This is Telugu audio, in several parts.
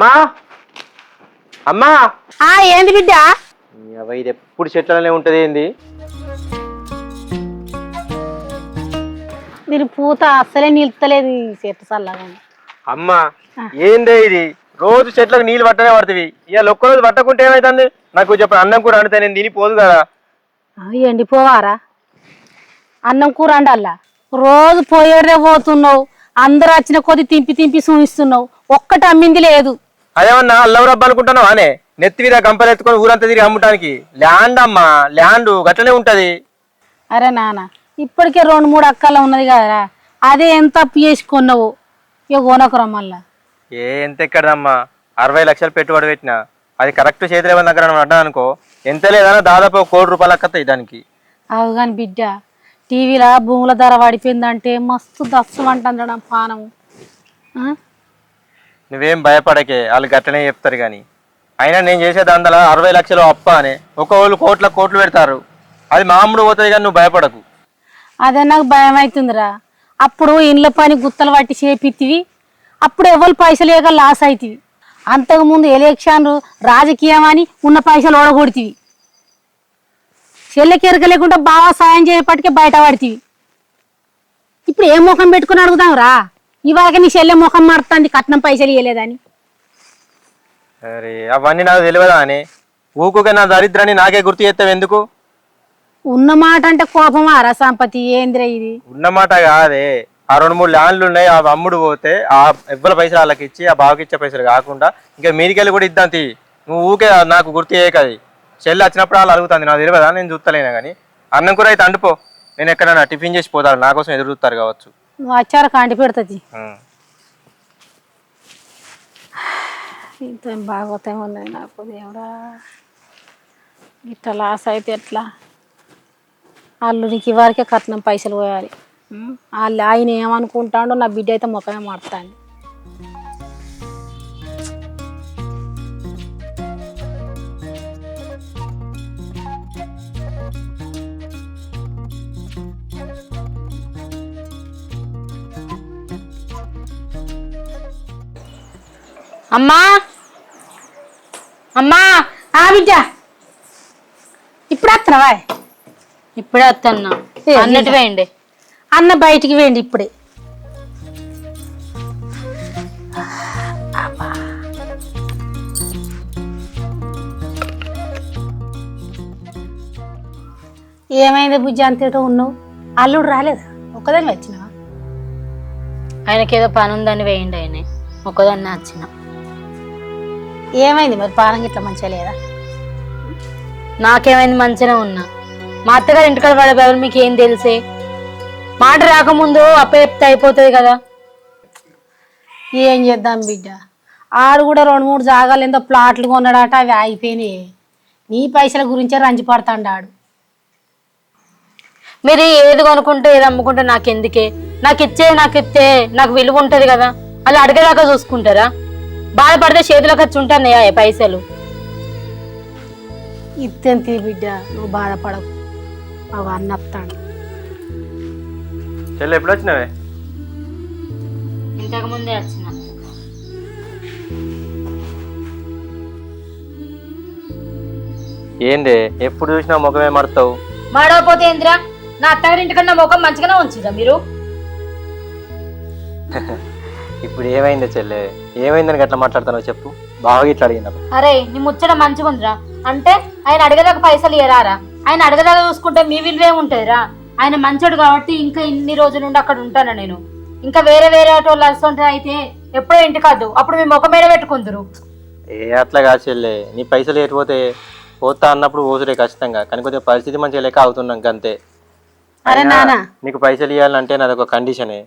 అమ్మా? అమ్మా? ఆ ఏంది బిడ్డ? ఇది ఎప్పుడు చెట్లనే ఉంటది ఏంది? దీని పూత అస్సలే నిలుస్తలేదు ఈ చెట్టు చల్లగా అమ్మా ఏందే ఇది? రోజు చెట్లకు నీళ్ళు పట్టనే పడుతుంది ఇక ఒక్క రోజు పట్టకుంటే ఏమైతుంది? నాకు చెప్పు అన్నం కూడా అంతే నేను తిని పోదు కదా. ఆ, ఎండిపోవారా అన్నం కూర అండల్లా రోజు పోయేడే పోతున్నావు. అందరు వచ్చిన కొద్ది తింపి తింపి చూపిస్తున్నావు. ఒక్కటి అమ్మింది లేదు. అదేమన్నా అల్లం రబ్బ అనుకుంటున్నావు అనే? నెత్తి మీద గంపలు ఎత్తుకొని ఊరంతా తిరిగి అమ్మటానికి. ల్యాండ్ అమ్మా ల్యాండ్ గట్లనే ఉంటది. అరే నాన్న ఇప్పటికే రెండు మూడు అక్కల ఉన్నది కదరా అదే ఎంత అప్పు చేసుకున్నావు ఇక కొనకురా మళ్ళా. ఏ ఎంత ఎక్కడదమ్మా? అరవై లక్షలు పెట్టుబడి పెట్టిన. అది కరెక్ట్ చేతిలో ఎవరి దగ్గర అనుకో ఎంత లేదన్నా దాదాపు ఒక కోటి రూపాయలు అక్కతాయి దానికి. అవు కానీ బిడ్డ టీవీలో భూముల ధర పడిపోయిందంటే మస్తు దస్సు అంటుంది నా పానము? నువ్వేం భయపడకే వాళ్ళు గట్లనే చెప్తారు కానీ. అయినా నేను చేసే దాంట్లో అరవై లక్షలు అప్ప అని ఒక కోట్ల కోట్లు పెడతారు. అది మామూలు పోతుంది కానీ నువ్వు భయపడకు. అదే నాకు భయం అవుతుందిరా అప్పుడు ఇండ్ల పని గుత్తలు పట్టి చేపిత్తివి అప్పుడు ఎవరు పైసలు లేక లాస్ అవుతుంది అంతకుముందు ఎలక్షన్ రాజకీయం అని ఉన్న పైసలు ఓడగొడితివి. చెల్లెకెరక లేకుండా బాగా సాయం చేయప్పటికే బయట పడితివి ఇప్పుడు ఏ ముఖం పెట్టుకుని అడుగుదాం రా ఇవాళ నీ చెల్లె ముఖం మారుతుంది కట్నం పైసలు ఇవ్వలేదని అరే అవన్నీ నాకు తెలియదా అని? ఊకుగా నా దరిద్రాన్ని నాకే గుర్తు చేస్తావు ఎందుకు? ఉన్న మాట అంటే కోపమా రా సంపతి? ఏంద్రా ఇది? ఉన్నమాట కాదే. ఆ రెండు మూడు ల్యాండ్లు ఉన్నాయి ఆ అమ్ముడు పోతే ఆ ఎవ్వల పైసలు వాళ్ళకి ఇచ్చి ఆ బావకి ఇచ్చే పైసలు కాకుండా ఇంకా మీరికెళ్ళి కూడా ఇద్దాం తీ. నువ్వు ఊకే నాకు గుర్తు చేయకది. చెల్లి వచ్చినప్పుడు వాళ్ళు అడుగుతుంది నాకు తెలియదా? నేను చూస్తలేనా కానీ అన్నం కూర అయితే అండిపో నేను ఎక్కడైనా టిఫిన్ చేసి పోతాను నా కోసం ఎదురు చూస్తారు కావచ్చు. వచ్చారు కాంటి పెడుతుంది. ఇంత బాగోతాయి ఉన్నది నాకు దేవుడా. ఇట్లా లాస్ అయితే ఎట్లా? వాళ్ళు నీకు ఇవరకే కట్నం పైసలు పోయాలి? వాళ్ళు ఆయన ఏమనుకుంటాడో నా బిడ్డ అయితే ముఖమే మారుతాను అమ్మా! అమ్మా! ఆ బిడ్డ! ఇప్పుడు వస్తున్నావా? ఇప్పుడే వస్తున్నా అన్నట్టు వేయండి. అన్న బయటికి వేయండి ఇప్పుడే. ఏమైంది బుజ్జి అంతేటో ఉన్నావు? అల్లుడు రాలేదా? ఒక్కదాని వచ్చినావా? ఆయనకి ఏదో పని ఉందని వేయండి ఆయన. ఒక్కదాన్నే వచ్చిన. ఏమైంది మరి? పానం ఇట్లా మంచిగా లేదా? నాకేమైంది మంచిగా ఉన్నా. మా అత్తగారు ఇంటికాడ పడే మీకు ఏం తెలిసే? మాట రాకముందు అప్ప చెప్తే అయిపోతుంది కదా. ఏం చేద్దాం బిడ్డ? ఆడు కూడా రెండు మూడు జాగాలు ఎంతో ప్లాట్లు కొన్నాడట అవి ఆగిపోయినాయి. నీ పైసల గురించే రంచి పడతాడు మీరు ఏది కొనుక్కుంటే ఏది అమ్ముకుంటే నాకు ఎందుకే నాకు ఇచ్చే నాకు ఇస్తే నాకు విలువ ఉంటది కదా. అలా అడిగేదాకా చూసుకుంటారా? బాధపడితే చేతిలోకి వచ్చి ఉంటానయ్యా పైసలు? ఇత్తెంతి బిడ్డ నువ్వు బాధపడకు. అవి అన్నత్తాడు చెల్లి ఎప్పుడు వచ్చినావే? ఇంతకు ముందే వచ్చిన. ఏందే ఎప్పుడు చూసినా ముఖమే మడతావు మాడవపోతే ఏందిరా? నా అత్తగారి ఇంటికన్నా ముఖం మంచిగానే ఉంచురా మీరు? ఇప్పుడు ఏమైందే చెల్లె? ఏమైందని గట్లా మాట్లాడుతున్నావు చెప్పు. బాగా ఇట్లా అడిగినప్పుడు అరే నీ ముచ్చట మంచిగా ఉందిరా. అంటే ఆయన అడగదాకా పైసలు ఇయరారా ఆయన అడగదాకా చూసుకుంటే మీ విలువే ఉంటుందిరా ఆయన మంచోడు కాబట్టి ఇంకా ఇన్ని రోజుల నుండి అక్కడ ఉంటాను నేను? ఇంకా వేరే వేరే వాళ్ళు వస్తుంటే అయితే ఎప్పుడో ఇంటి కాదు అప్పుడు మీ ముఖం మీద పెట్టుకుందరు. ఏ అట్లా కాదు చెల్లె. నీ పైసలు ఏటిపోతే పోతా అన్నప్పుడు పోసుడే ఖచ్చితంగా. కానీ కొద్దిగా పరిస్థితి మంచిగా లేక అవుతున్నాం అంతే అరే నాన్న నీకు పైసలు ఇవ్వాలంటే నాది ఒక కండిషనే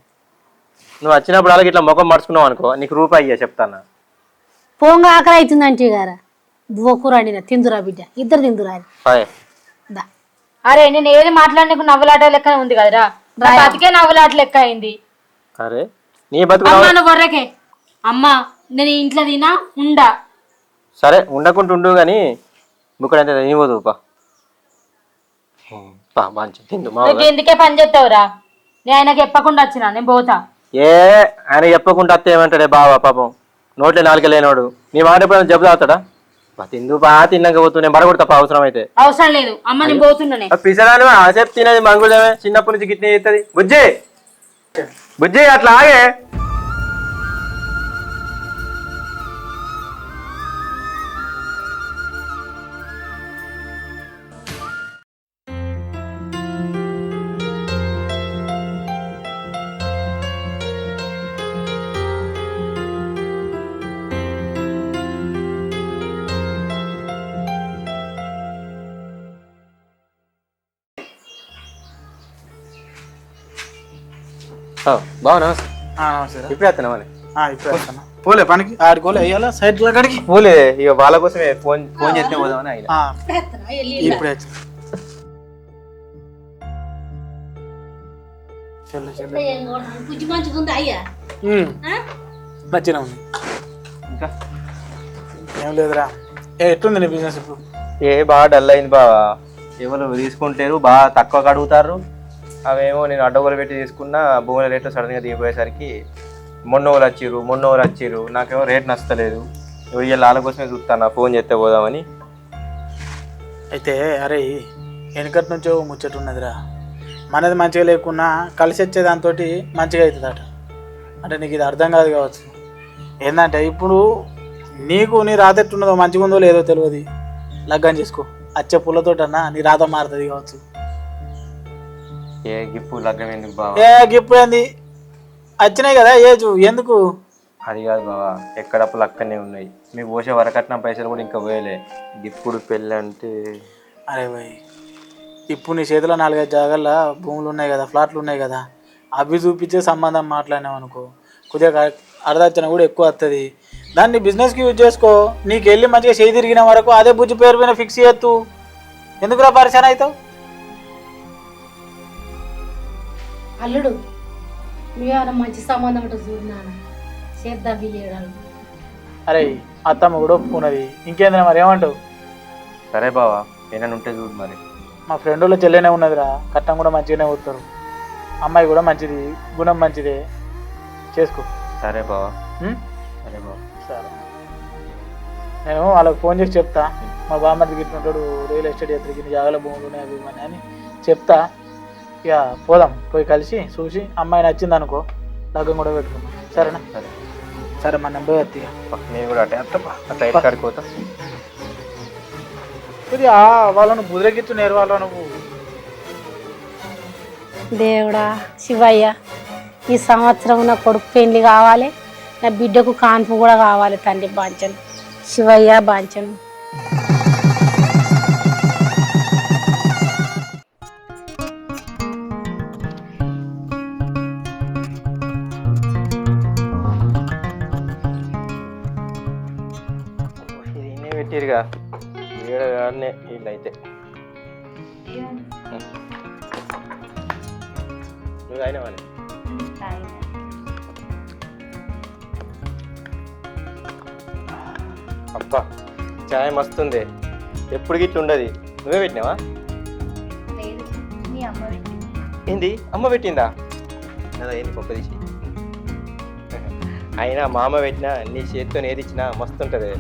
నువ్వు వచ్చినప్పుడు అలాగే ఇట్లా ముఖం మడుచుకున్నావు అనుకో నీకు రూపాయి ఇయ్య చెప్తాను? పోంగా ఆకలి అవుతుంది అంటే గారా. బువ్వకూర అండిన తిందురా బిడ్డ. ఇద్దరు తిందురా అని. హాయ్. దా. అరే నేను ఏది మాట్లాడడానికి నవ్వులాట లెక్క ఉంది కదరా? నా బతికే నవ్వులాట లెక్క అయింది. అరే నీ బతుకు అమ్మ నువ్వు అమ్మ నేను ఇంట్లో తినా ఉండా. సరే ఉండకుండా ఉండు కానీ ముక్కడంతే తినిపోదు పా. హ్మ్, పా మంచి తిందు మా నువ్వు ఎందుకే పని చేస్తావురా? నేను ఆయనకి చెప్పకుండా వచ్చిన నేను పోతా. ఏ ఆయన చెప్పకుండా అత్త ఏమంటాడే బావా పాపం? నోట్లో నాలుక లేనోడు. నీ మాట ఎప్పుడైనా జబ్బు తాగుతాడా? బా తిందు బా తిన్నాక పోతూ నేను మరగొడతా అవసరం అయితే అవసరం లేదు. అమ్మ నేను పోతున్నానే పిసరాలు ఆసేపు తినేది మంగుళమే. చిన్నప్పటి నుంచి గిట్నే చేస్తుంది. బుజ్జి! బుజ్జి అట్లా ఆగే. నమస్తే. ఇప్పుడే వస్తున్నా మరి? ఆ, ఇప్పుడే పోలే పనికి ఆడుకోలే వేయాలా? సైడ్ కాడికి? పోలే ఇక వాళ్ళ కోసమే ఫోన్ ఫోన్ చేస్తే పోదామని ఆయన ఇప్పుడే మంచిగా ఉంది ఇంకా? ఏం లేదురా. ఏ ఎట్లుంది నీ బిజినెస్ ఇప్పుడు? ఏ బాగా డల్ అయింది బావా. ఎవరు తీసుకుంటారు బాగా తక్కువ అడుగుతారు అవేమో నేను అడ్డగోలు పెట్టి తీసుకున్న భూముల రేట్లు సడన్గా దిగిపోయేసరికి మొన్నోళ్ళు వచ్చిర్రు మొన్న వాళ్ళు వచ్చిర్రు నాకేమో రేట్ నచ్చలేదు. ఇవాళ వాళ్ళ కోసమే చూస్తాను ఫోన్ చేస్తే పోదామని. అయితే అరే వెనకటి నుంచో ముచ్చట ఉన్నదిరా. మనది మంచిగా లేకున్నా కలిసి వచ్చే దాంతో మంచిగా అవుతుందట అంటే నీకు ఇది అర్థం కాదు కావచ్చు. ఏంటంటే ఇప్పుడు నీకు నీ రాత ఎట్టున్నదో మంచిగా ఉందో లేదో తెలియదు లగ్గం చేసుకో. అచ్చే పుల్లతోటన్నా నీ రాత మారుతుంది కావచ్చు. ఏ గిప్పు లగ్గం ఎందుకు బావా? ఏ ఇప్పుడు ఏంది? వచ్చినాయి కదా ఏజు ఎందుకు? అది కాదు బావా ఎక్కడప్పుడు అక్కడనే ఉన్నాయి. మీకు పోసే వరకట్నం పైసలు కూడా ఇంకా పోయలే. ఇప్పుడు పెళ్ళి అంటే అరే భయ్ ఇప్పుడు నీ చేతిలో నాలుగైదు జాగాల్లో భూములు ఉన్నాయి కదా ఫ్లాట్లు ఉన్నాయి కదా అవి చూపించే సంబంధం మాట్లాడినావు అనుకో. కొద్దిగా అర్ధాచన కూడా ఎక్కువ వస్తుంది దాన్ని బిజినెస్కి యూజ్ చేసుకో. నీకు వెళ్ళి మంచిగా చేయి తిరిగిన వరకు అదే బుజ్జి పేరు మీద ఫిక్స్ చేయొద్దు ఎందుకురా పరిచయం అవుతావు? అల్లుడు మీ ఆయన మంచి సంబంధం చూడు నాన్న. చేద్దాం బియ్యడాలు అరే అత్తమ్మ కూడా ఒప్పుకున్నది. ఇంకేంద్రా మరి ఏమంటావు? సరే బావా ఏమైనా ఉంటే చూడు మరి. మా ఫ్రెండ్ వాళ్ళ చెల్లెనే ఉన్నదిరా. కట్టం కూడా మంచిగానే పోతారు అమ్మాయి కూడా మంచిది గుణం మంచిదే. చేసుకో. సరే బావా. ఉం? సరే బావా. సరే. నేను వాళ్ళకి ఫోన్ చేసి చెప్తా. మా బామ్మది గిట్టుంటాడు రియల్ ఎస్టేట్ ఎత్తుకి ఇన్ని జాగాల భూములు ఉన్నాయి అవి ఇవన్నీ అని చెప్తా. ఇక పోదాం. పోయి కలిసి చూసి అమ్మాయి నచ్చింది అనుకో లగ్గం కూడా పెట్టుకుందాం. సరేనా? సరే. సరే మన నెంబర్ ఎత్తి ఇక. నేను కూడా అటే అట్లా ఇది ఆ వాళ్ళను బుదిరెక్కిచ్చు నేరు వాళ్ళ నువ్వు? దేవుడా శివయ్య ఈ సంవత్సరం నా కొడుకు పెళ్ళి కావాలి నా బిడ్డకు కాన్పు కూడా కావాలి తండ్రి బాంచను. శివయ్య బాంచను. మస్తుంది ఎప్పుడు గిట్ల ఉండదు? నువ్వే పెట్టినావా? ఏంది? అమ్మ పెట్టిందా? అదా ఏంది గొప్ప తీసి? అయినా మా అమ్మ పెట్టినా నీ చేతితో ఏది ఇచ్చినా మస్తు ఉంటుంది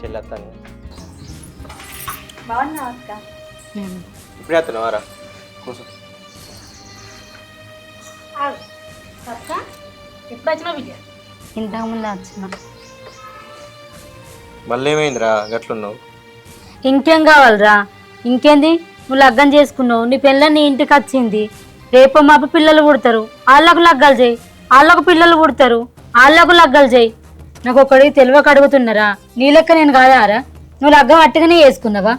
చెల్లెత్తాను. ఇప్పుడే వస్తున్నావారా కూర్చో. ఎప్పుడు వచ్చినా బిడ్డ ఇంతకు ముందు వచ్చిన. మళ్ళీ ఏమైందిరా గట్లున్నావు? ఇంకేం కావాలరా? ఇంకేంది? నువ్వు లగ్గం చేసుకున్నావు. నీ పిల్ల నీ ఇంటికి వచ్చింది. రేపు మాపు పిల్లలు పుడతారు. వాళ్ళకు లగ్గాలు చేయి. వాళ్ళకు పిల్లలు పుడతారు. వాళ్ళకు లగ్గాలు చేయి. నాకు ఒకటి తెలివక అడుగుతున్నారా? నీ లెక్క నేను కాదారా? నువ్వు లగ్గం అట్టుగానే చేసుకున్నావా?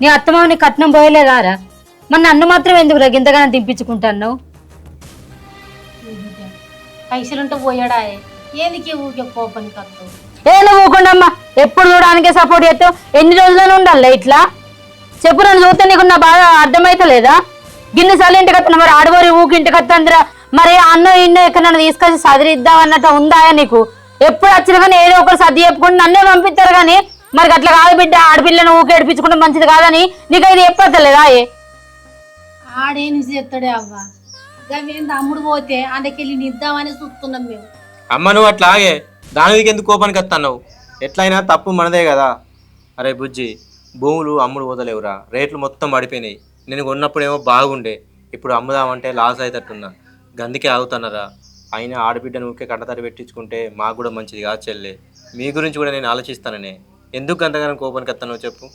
నీ అత్తమావ నీ కట్నం పోయలేదారా? మరి నన్ను మాత్రం ఎందుకు రా ఇంతగానో దింపించుకుంటాను పైసలుంటే పోయాడా ఏందుకే ఊరికే కోపని కత్తు ఏ నువ్వు ఊకుండమ్మా ఎప్పుడు చూడడానికే సపోర్ట్ చేస్తావు? ఎన్ని రోజులను ఉండాలి ఇట్లా? చెప్పు నన్ను చూస్తే నీకు నా బాధ అర్థమైతలేదా? గిన్నెసార్లు ఇంటికి వస్తున్నా మరి ఆడవారి ఊకి ఇంటికి వస్తుందిరా. మరి అన్న ఇన్నో ఎక్కడన్నా తీసుకొచ్చి సదిరిద్దాం అన్నట్టు ఉందా నీకు? ఎప్పుడు వచ్చినా కానీ ఏదో ఒకరు సర్ది చెప్పుకుంటూ నన్నే పంపిస్తారు కానీ మరి అట్లా కాదు బిడ్డ ఆడపిల్లని ఊకి ఏడిపించుకుంటే మంచిది కాదని నీకు ఇది చెప్పలేదా ఏ? ఆడేం చేస్తాడే అవ్వ? అమ్ముడు పోతే నిద్దామని చూస్తున్నాం మేము. అమ్మ నువ్వు అట్లాగే దాని మీదకి ఎందుకు కోపానికి వస్తున్నావు ఎట్లయినా తప్పు మనదే కదా. అరే బుజ్జి భూములు అమ్ముడు పోతలేవురా. రేట్లు మొత్తం పడిపోయినాయి. నేను కొన్నప్పుడేమో బాగుండే. ఇప్పుడు అమ్ముదామంటే లాస్ అవుతట్టున్నా గందికే ఆగుతున్నారా? అయినా ఆడబిడ్డను ఊరికే కట్టతడి పెట్టించుకుంటే మాకు కూడా మంచిది కాదు చెల్లె. మీ గురించి కూడా నేను ఆలోచిస్తాననే. ఎందుకు అంతగానో కోపానికి వస్తానో చెప్పు?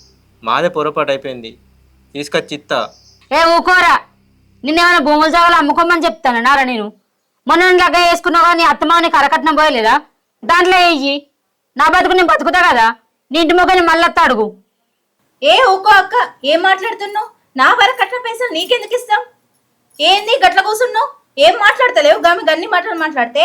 మాదే పొరపాటు అయిపోయింది. తీసుకొచ్చి ఇత్తా. ఏ ఊకోరా! నిన్నేమైనా భూముల జాగాలు అమ్ముకోమని చెప్తాను నారా నేను? మొన్న నేను లగ్గ వేసుకున్నావు కానీ అత్తమ్మ నీకు అరకట్నం పోయలేదా? దాంట్లో వెయ్యి నా బతుకు నేను బతుకుతా కదా? నీ ఇంటి మొక్కని మళ్ళీ అడుగు. ఏ ఊకో అక్క ఏం మాట్లాడుతున్నావు? నా వరకు కట్టిన పైసలు నీకెందుకు ఇస్తాం ఏంది గట్ల కూర్చున్నావు ఏం మాట్లాడతలేవు? గమి గన్ని మాటలు మాట్లాడితే?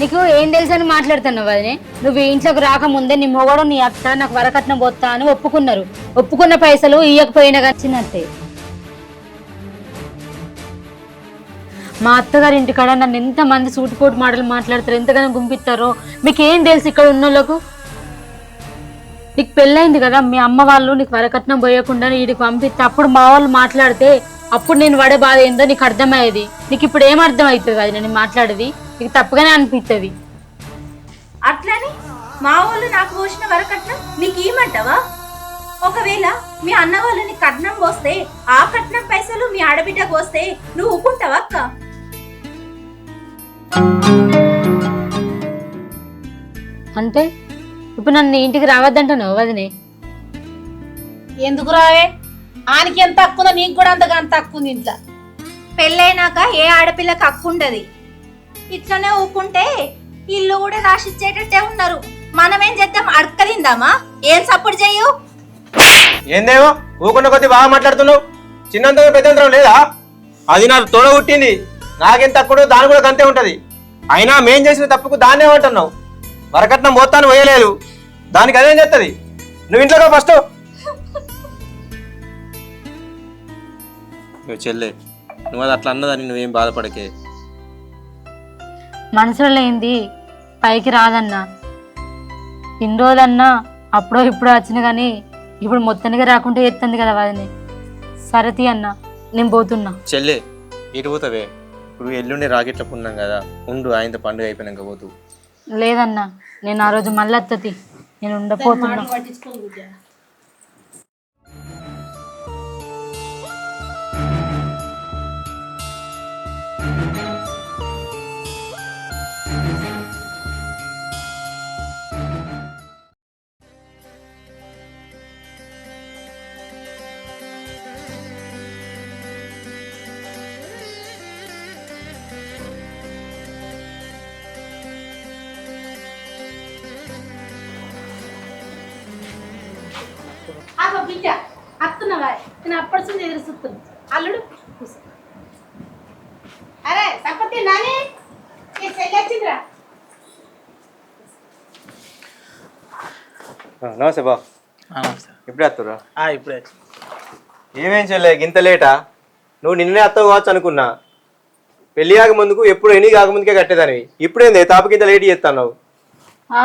నీకు ఏం తెలుసు అని మాట్లాడుతున్నావు అదే నువ్వు ఇంట్లోకి రాకముందే నీ మొగడు నీ అత్త నాకు వరకట్నం పోతా అని ఒప్పుకున్నారు. ఒప్పుకున్న పైసలు ఇయ్యకపోయినా వచ్చినట్టే మా అత్తగారి ఇంటికాడ నన్ను ఎంతమంది సూటిపోటు మాటలు మాట్లాడతారు ఎంతగానో గుంపిస్తారో మీకు ఏం తెలుసు ఇక్కడ ఉన్న వాళ్ళకు నీకు పెళ్ళైంది కదా మీ అమ్మ వాళ్ళు నీకు వరకట్నం పోయకుండా వీడికి పంపిస్తే అప్పుడు మా వాళ్ళు మాట్లాడితే అప్పుడు నేను పడే బాధ ఏందో నీకు అర్థమయ్యేది. నీకు ఇప్పుడు ఏం అర్థం అవుతుంది అది నేను మాట్లాడేది? నీకు తప్పుగానే అనిపిస్తుంది అట్లని మా వాళ్ళు నాకు పోసిన వరకట్నం నీకు ఇమ్మంటావా ఒకవేళ మీ అన్న వాళ్ళు నీ కట్నం పోస్తే ఆ కట్నం పైసలు మీ ఆడబిడ్డకు వస్తే నువ్వు ఊకుంటావా అక్క? అంటే ఇప్పుడు నన్ను నీ ఇంటికి రావద్దంటున్నావు వదినే. ఎందుకు రావే? ఆనికి ఎంత తక్కువ ఉందో నీకు కూడా అంతగా అంత తక్కువ ఉంది ఇంట్లో. పెళ్ళైనాక ఏ ఆడపిల్లకి హక్కు ఉండదు. ఇట్లనే ఊకుంటే ఇల్లు కూడా రాసిచ్చేటట్టే ఉన్నారు. మనమేం చేద్దాం? అడకలిందామా ఏం సపోర్ట్ చెయ్యు ఏందేమో? ఊకున్న కొద్ది బాగా మాట్లాడుతున్నావు. చిన్నంత పెద్దంతరం లేదా? అది నాకు తోడ పుట్టింది నాకేం తక్కువ దాని కూడా గంతే ఉంటది. అయినా మేం చేసిన తప్పుకు దాన్నే అంటున్నావు. వరకట్నం పోతాను పోయలేదు. దానికి అదేం చేస్తుంది నువ్వు ఇంట్లో ఫస్ట్. నువ్వు చెల్లె నువ్వు అది అట్లా అన్నదని నువ్వేం బాధపడకే. మనసులో లేనిది పైకి రాదన్నా. ఇన్ని రోజులన్నా అప్పుడో ఇప్పుడు వచ్చిన కానీ ఇప్పుడు మొత్తానికి రాకుంటే ఎత్తుంది కదా వదినే సరతి అన్న నేను పోతున్నా. చెల్లె ఇటు పోతావే? ఇప్పుడు ఎల్లుండి రాకెట్ల పున్నాం కదా. ఉండు ఆయనతో పండుగ అయిపోయినాక పోతూ. లేదన్నా నేను ఆ రోజు మళ్ళీ అత్తతి నేను ఉండపోతున్నా. ఎదురు చూస్తున్నా అల్లుడు. అరే సంపత్తి నాని నమస్తే బా. ఎప్పుడు వస్తురా ఆ, ఇప్పుడే ఏమేం చెల్లె గింత లేటా? నువ్వు నిన్నే అత్తవు కావచ్చు అనుకున్నా. పెళ్ళి కాక ముందుకు ఎప్పుడు ఎన్ని కాకముందుకే కట్టేదానివి. ఇప్పుడేంది? తాపకింత లేట్ చేస్తాను ఆ?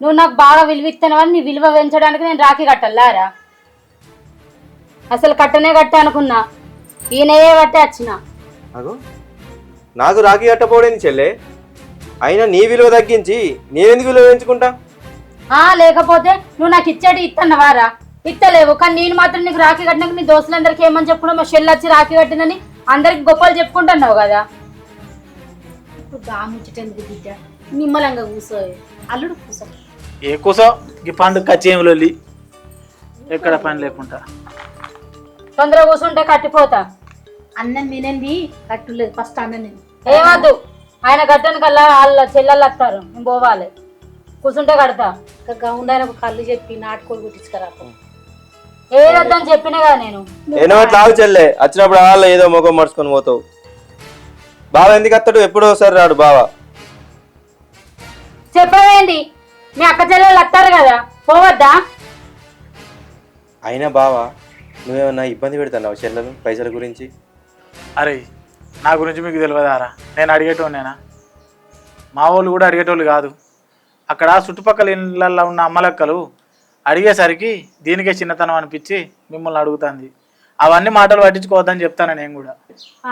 నువ్వు నాకు బాగా విలువిస్తున్నావని నీ విలువ పెంచడానికి నేను రాఖీ కట్టాలారా అసలు కట్టనే కట్ట అనుకున్నా. ఈయనయే కట్టే వచ్చిన అగో నాకు రాఖీ కట్టపోడేంది చెల్లె? అయినా నీ విలువ తగ్గించి నేనెందుకు విలువ పెంచుకుంటా? ఆ లేకపోతే నువ్వు నాకు ఇచ్చాడు ఇత్తన్నవారా ఇత్తలేవు. కానీ నేను మాత్రం నీకు రాఖీ కట్టినాక నీ దోస్తులందరికీ ఏమని చెప్పుకున్నావు మా షెల్ వచ్చి రాఖీ కట్టిందని అందరికి గొప్పలు చెప్పుకుంటున్నావు కదా? ఇప్పుడు గా ముచ్చటెందుకు బిడ్డ నిమ్మలంగా కూర్చో అల్లుడు ఏ కూసో? ఈ పండుగ కచ్చేములొల్లి ఎక్కడ పని లేకుండా తొందరగా కూర్చుంటే కట్టిపోతా. అన్నం తినండి కట్టులేదు ఫస్ట్ అన్నం తిని. ఏమద్దు ఆయన కట్టను కల్లా వాళ్ళ చెల్లెళ్ళు వస్తారు నేను పోవాలి. కూర్చుంటే కడతా. ఇంకా గౌండాయన ఒక కళ్ళు చెప్పి నాటుకోలు కుట్టించుకరా. ఏదొద్దని చెప్పినా కదా నేను. ఎన్నో లావు చెల్లె వచ్చినప్పుడు వాళ్ళ ఏదో ముఖం మడుచుకొని పోతావు. బావ ఎందుకు వస్తాడు? ఎప్పుడో ఒకసారి రాడు బావ. చెప్పవేంటి? మీ అక్క చెల్లెళ్ళు వస్తారు కదా పోవద్దా? అయినా బావా నువ్వేమన్నా ఇబ్బంది పెడతావు చెల్లెలు పైసల గురించి? అరే నా గురించి మీకు తెలియదారా? నేను అడిగేటోనేనా మా వాళ్ళు కూడా అడిగేటోళ్ళు కాదు. అక్కడ చుట్టుపక్కల ఇళ్ళల్లో ఉన్న అమ్మలక్కలు అడిగేసరికి దీనికే చిన్నతనం అనిపించి మిమ్మల్ని అడుగుతుంది. అవన్నీ మాటలు పట్టించుకోవద్దని చెప్తాను నేను కూడా.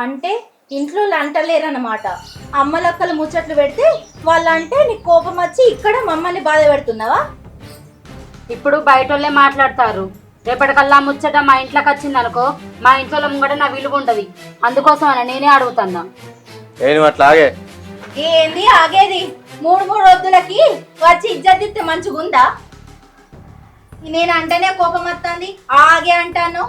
అంటే ఇంట్లో అంటలేరన్నమాట. అమ్మలక్కలు ముచ్చట్లు పెడితే వాళ్ళంటే నీకు కోపం వచ్చి ఇక్కడ మమ్మల్ని బాధ పెడుతున్నావా? ఇప్పుడు బయట వాళ్ళే మాట్లాడతారు. రేపటికల్లా ముచ్చట మా ఇంట్లోకి వచ్చింది అనుకో మా ఇంట్లో ముంగట నా విలువ ఉండదు. అందుకోసం అని నేనే అడుగుతున్నా. నేను అట్లాగే ఏంది ఆగేది? మూడు మూడు వద్దులకి వచ్చి ఇజ్జత్ మంచిగుందా నేను అంటేనే కోపం వస్తుంది ఆగే అంటాను.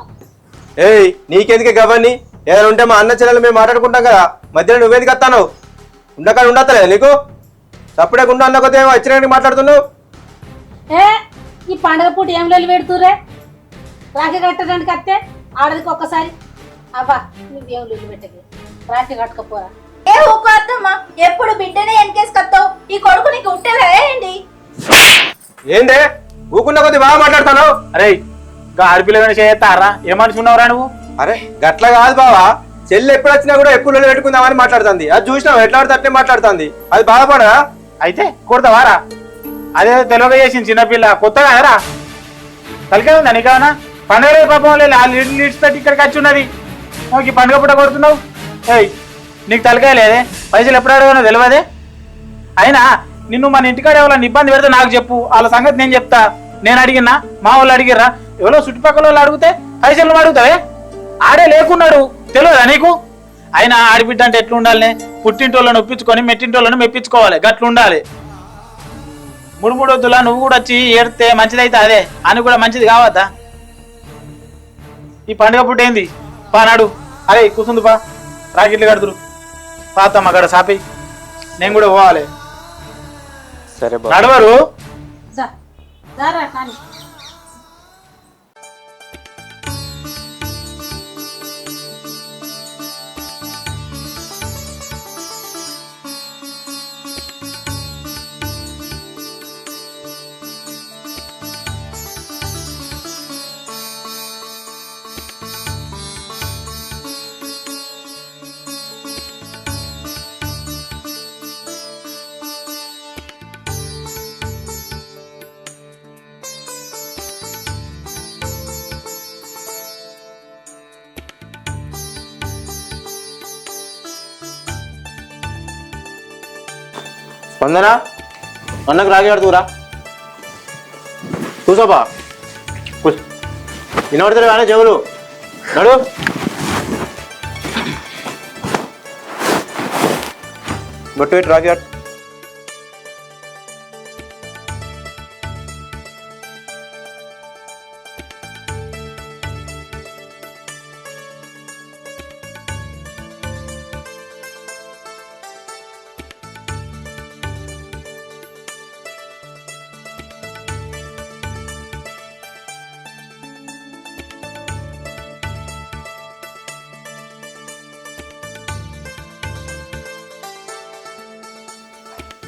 ఏయ్ నీకెందుకే గవన్ని ఏదైనా ఉంటే మా అన్న చెల్లెలు మేము మాట్లాడుకుంటాం కదా. మధ్యలో నువ్వేందుకు వస్తాను ఉండకాని ఉండతలేదు నీకు? సప్పుడే గుండా అన్న కొద్ది ఏమో వచ్చినట్టు మాట్లాడుతున్నావు? ఏ ఈ పండగ పూట ఏం లొల్లి పెడుతురే రాఖీ కట్టడానికి అత్తే ఆడదికి ఒక్కసారి అవ్వా నువ్వేం లొల్లి పెట్టకే. రాఖీ కట్టకపోరా. ఏ ఊకో అత్తమ్మ ఎప్పుడు బిడ్డనే ఎన్కేసుకొస్తావు ఈ కొడుకు నీకు ఉంటేలా ఏంటి? ఏందే? ఊకున్న కొద్ది బాగా మాట్లాడతాను? అరే ఇంకా ఆడపిల్లగా చేస్తారా ఏమనుకున్నావురా నువ్వు? అరే గట్ల కాదు బావా. చెల్లి ఎప్పుడు వచ్చినా కూడా ఎక్కువ లొల్లి పెట్టుకుందామని మాట్లాడుతుంది. అది చూసినావు? ఎట్లా అట్లే మాట్లాడుతుంది. అది బాధపడదా అయితే కొడతావారా అదే తెలియక చేసింది చిన్నపిల్ల. కొత్తగా రా తలకే ఉందా నీకేమన్నా పండుగ పాపం లేదు. ఆ లీడ్ లీడ్స్ తోటి ఇక్కడికి వచ్చి ఉన్నది. నాకు ఈ పండుగ పూట కొడుతున్నావు? ఏయ్ నీకు తలకాయ లేదే? పైసలు ఎప్పుడు అడగనో తెలియదే అయినా నిన్ను మన ఇంటికాడ ఎవరైనా ఇబ్బంది పెడితే నాకు చెప్పు. వాళ్ళ సంగతి నేను చెప్తా. నేను అడిగినా మా వాళ్ళు అడిగిర్రా? ఎవరో చుట్టుపక్కల వాళ్ళు అడిగితే పైసలు అడుగుతావే? ఆడే లేకున్నాడు. తెలియదా నీకు? అయినా ఆడిబిడ్డ అంటే ఎట్లా ఉండాలి పుట్టింటోళ్ళని ఒప్పించుకొని మెట్టింటోళ్ళని మెప్పించుకోవాలి. గట్ల ఉండాలి మూడు మూడు వద్దులా నువ్వు కూడా వచ్చి ఏడితే మంచిదైతే అదే అని కూడా మంచిది కావద్దా? ఈ పండుగ పుట్ట ఏంది? పానాడు అరే కూర్చుంది పా. రాకెట్లు కడుతురు. పాతమ్మ అక్కడ సాపి. నేను కూడా పోవాలి. సరే నడవరు. వందనా? జారా కానీ స్పందన అన్నకు రాగి ఆడుతురా కూసోపా వినబడతారు కానీ చెవులు? నడు. బొట్టు పెట్టి రాగి ఆడు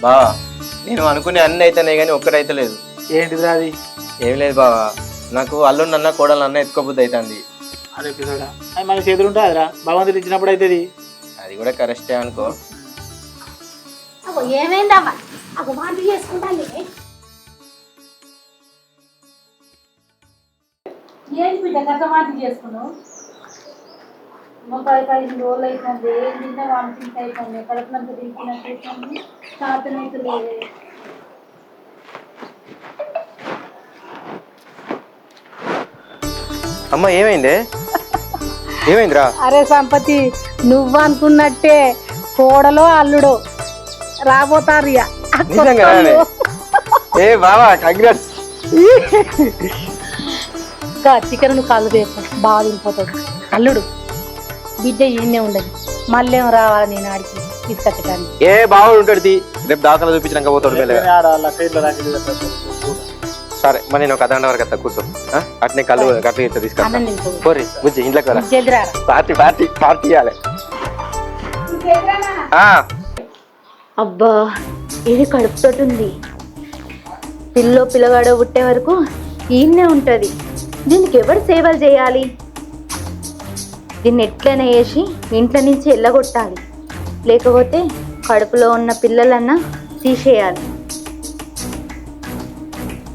బావా నేను అనుకునే అన్ని అయితేనే కానీ ఒక్కటైతే లేదు. ఏంటిది అది ఏం లేదు బావా నాకు అల్లుండన్న కోడలు అన్న ఎత్తుకోబుద్ది అవుతుంది అరే పిల్లడా అది మన చేతులు ఉంటుందిరా భగవంతుడు ఇచ్చినప్పుడు అవుతుంది అది కూడా కరెక్టే అనుకో. ఏమైందమ్మా? అగో వాంతి చేసుకుంటాను ఏంటి బిడ్డ గత వాంతి చేసుకున్నావు? ముప్పై పది రోజులు అవుతుంది ఏం తిన్నా వాంతి అయిపోయింది కడుపునంత తిరిగినట్టు లేదే అమ్మ ఏమైంది? ఏమైందిరా? అరే సంపతి నువ్వు అనుకున్నట్టే కోడలో అల్లుడో రాబోతారు ఇక. ఆ నిజంగానే? కొత్తోళ్ళు. ఏ బావా కంగ్రాట్స్ ఇంకా చికెన్ నువ్వు కళ్ళు బాగా తినిపోతాడు. అల్లుడు బిడ్డ ఈయనే ఉండదు. మళ్ళీ ఏం రావాలి నేను ఆడికి? ఏ బావుడు ఉంటాడు తీ. రేపు దాఖలా చూపించినాక పోతాడు మెల్లగా. సరే మరి నేను ఒక అదండ వరకు వస్తా కూర్చో. ఆ? అట్నే కళ్ళు కట్లు ఇట్లా తీసుకొస్తా అన్నం తింటుంది పోరి బుజ్జి ఇంట్లోకి రా. జల్ది రారా పార్టీ పార్టీ పార్టీ ఇవ్వాలి. అబ్బా ఇది కడుపుతోటి ఉంది? పిల్లో పిల్లగాడో పుట్టే వరకు ఈయన్నే ఉంటుంది. దీనికి ఎవరు సేవలు చేయాలి? దీన్ని ఎట్లైనా వేసి ఇంట్లో నుంచి వెళ్ళగొట్టాలి లేకపోతే కడుపులో ఉన్న పిల్లలన్నా తీసేయాలి.